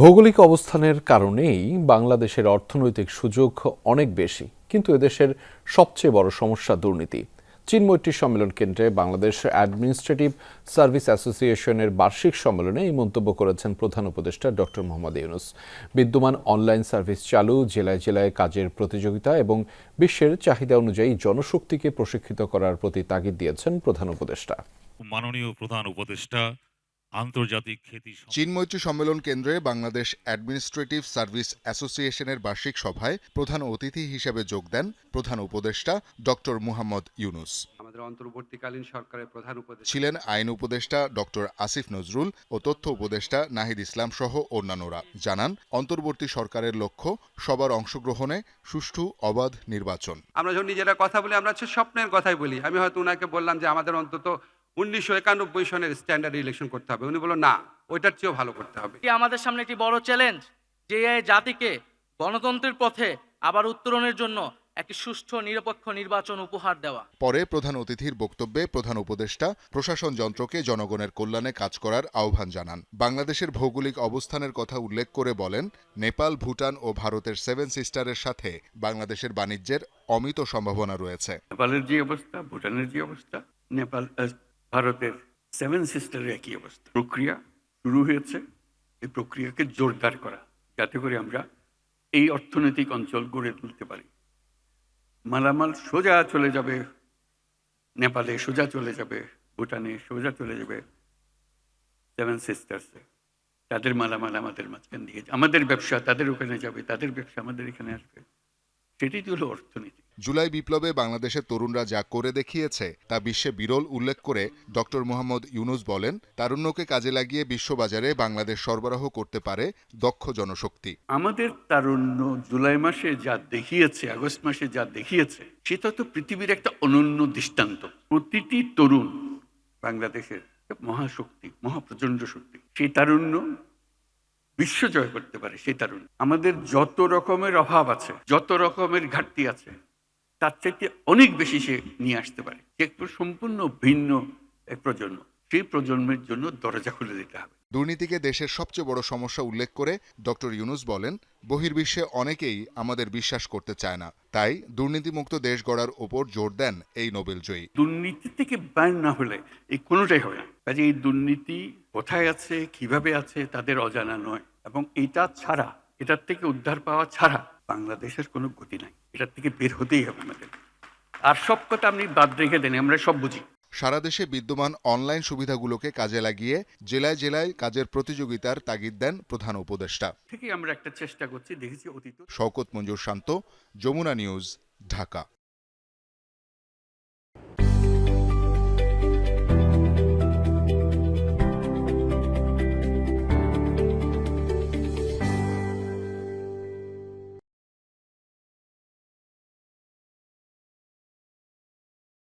ভৌগোলিক অবস্থানের কারণেই বাংলাদেশের অর্থনৈতিক সুযোগ অনেক বেশি, কিন্তু এদেশের সবচেয়ে বড় সমস্যা দুর্নীতি। চিনমৈত্রী সম্মেলন কেন্দ্রে বাংলাদেশ অ্যাডমিনিস্ট্রেটিভ সার্ভিস অ্যাসোসিয়েশনের বার্ষিক সম্মেলনে এই মন্তব্য করেছেন প্রধান উপদেষ্টা ডক্টর মোহাম্মদ ইউনুস। বিদ্যমান অনলাইন সার্ভিস চালু, জেলায় জেলায় কাজের প্রতিযোগিতা এবং বিশ্বের চাহিদা অনুযায়ী জনশক্তিকে প্রশিক্ষিত করার প্রতি তাগিদ দিয়েছেন প্রধান উপদেষ্টা। মাননীয় প্রধান উপদেষ্টা আন্তর্জাতিক খ্যাতি সম- চীনমৈত্রী সম্মেলন কেন্দ্রে বাংলাদেশ অ্যাডমিনিস্ট্রেটিভ সার্ভিস অ্যাসোসিয়েশনের বার্ষিক সভায় প্রধান অতিথি হিসেবে যোগ দেন প্রধান উপদেষ্টা ডক্টর মুহাম্মদ ইউনুস। আমাদের অন্তর্বর্তীকালীন সরকারের প্রধান উপদেষ্টা ছিলেন আইন উপদেষ্টা ডক্টর আসিফ নজরুল ও তথ্য উপদেষ্টা নাহিদ ইসলাম সহ অন্যান্যরা। জানান অন্তর্বর্তী সরকারের লক্ষ্য সবার অংশগ্রহণে সুষ্ঠু অবাধ নির্বাচন। আমরা যখন নিজেরা কথা বলি আমরা হচ্ছে স্বপ্নের কথাই বলি। আমি হয়তো ওনাকে বললাম যে আমাদের অন্তত উনিশশো একানব্বই সনের স্ট্যান্ডার্ড ইলেকশন করতে হবে। উনি বলল না ওইটার চেয়েও ভালো করতে হবে। আমাদের সামনে একটি বড় চ্যালেঞ্জ যে এই জাতিকে গণতন্ত্রের পথে আবার উত্তরণের জন্য একটি সুষ্ঠু নিরপেক্ষ নির্বাচন উপহার দেওয়া। পরে প্রধান অতিথির বক্তব্যে প্রধান উপদেষ্টা প্রশাসন যন্ত্রকে জনগণের কল্যাণে কাজ করার আহ্বান জানান। বাংলাদেশের ভৌগোলিক অবস্থানের কথা উল্লেখ করে বলেন নেপাল ভুটান ও ভারতের সেভেন সিস্টারের সাথে বাংলাদেশের বাণিজ্যের অমিত সম্ভাবনা রয়েছে। নেপালের যে অবস্থা ভুটানের যে অবস্থা নেপাল ভারতের সেভেন সিস্টারের একই অবস্থা। প্রক্রিয়া শুরু হয়েছে, এই প্রক্রিয়াকে জোরদার করা, যাতে করে আমরা এই অর্থনৈতিক অঞ্চল গড়ে তুলতে পারি। মালামাল সোজা চলে যাবে, নেপালে সোজা চলে যাবে, ভুটানে সোজা চলে যাবে সেভেন সিস্টার্সে তাদের মালামাল আমাদের মাঝখান দিয়ে আমাদের ব্যবসা তাদের ওখানে যাবে, তাদের ব্যবসা আমাদের এখানে আসবে। সেটাই হলো অর্থনীতি। জুলাই বিপ্লবে বাংলাদেশের তরুণরা যা করে দেখিয়েছে তা বিশ্বে বিরল উল্লেখ করে ডক্টর মোহাম্মদ ইউনুস বলেন, তারুণ্যকে কাজে লাগিয়ে বিশ্ববাজারে বাংলাদেশ সরবরাহ করতে পারে দক্ষ জনশক্তি। আমাদের তারুণ্য জুলাই মাসে যা দেখিয়েছে, আগস্ট মাসে যা দেখিয়েছে, সেটা তো পৃথিবীর একটা অনন্য দৃষ্টান্ত। প্রতিটি তরুণ বাংলাদেশের মহাশক্তি, মহাপ্রচণ্ড শক্তি, সেই তারুণ্য বিশ্ব জয় করতে পারে, সেই তারুণ্য। আমাদের যত রকমের অভাব আছে, যত রকমের ঘাটতি আছে তার থেকে অনেক বেশি সে নিয়ে আসতে পারে। একটু সম্পূর্ণ ভিন্ন এক প্রজন্ম। সেই প্রজন্মের জন্য দরজা খুলে দিতে হবে। দুর্নীতিকে দেশের সবচেয়ে বড় সমস্যা উল্লেখ করে ডক্টর ইউনুস বলেন বহির্বিশ্বে অনেকেই আমাদের বিশ্বাস করতে চায় না। তাই দুর্নীতিমুক্ত দেশ গড়ার ওপর জোর দেন এই নোবেল জয়ী। দুর্নীতি থেকে বাইর না হলে এই কোনোটাই হবে না। কাজে এই দুর্নীতি কোথায় আছে কীভাবে আছে তাদের অজানা নয়। এবং এটা ছাড়া এটার থেকে উদ্ধার পাওয়া ছাড়া বাংলাদেশের কোনো গতি নাই। এটার থেকে বের হতেই হবে আমাদের। আর সব কথা আপনি বাদ রেখে দেন আমরা সব বুঝি। সারা দেশে বিদ্যমান অনলাইন সুবিধাগুলোকে কাজে লাগিয়ে জেলায় জেলায় কাজের প্রতিযোগিতার তাগিদ দেন প্রধান উপদেষ্টা। থেকে আমরা একটা চেষ্টা করছি দেখেছি অতীত। শওকত মঞ্জুর শান্ত যমুনা নিউজ ঢাকা।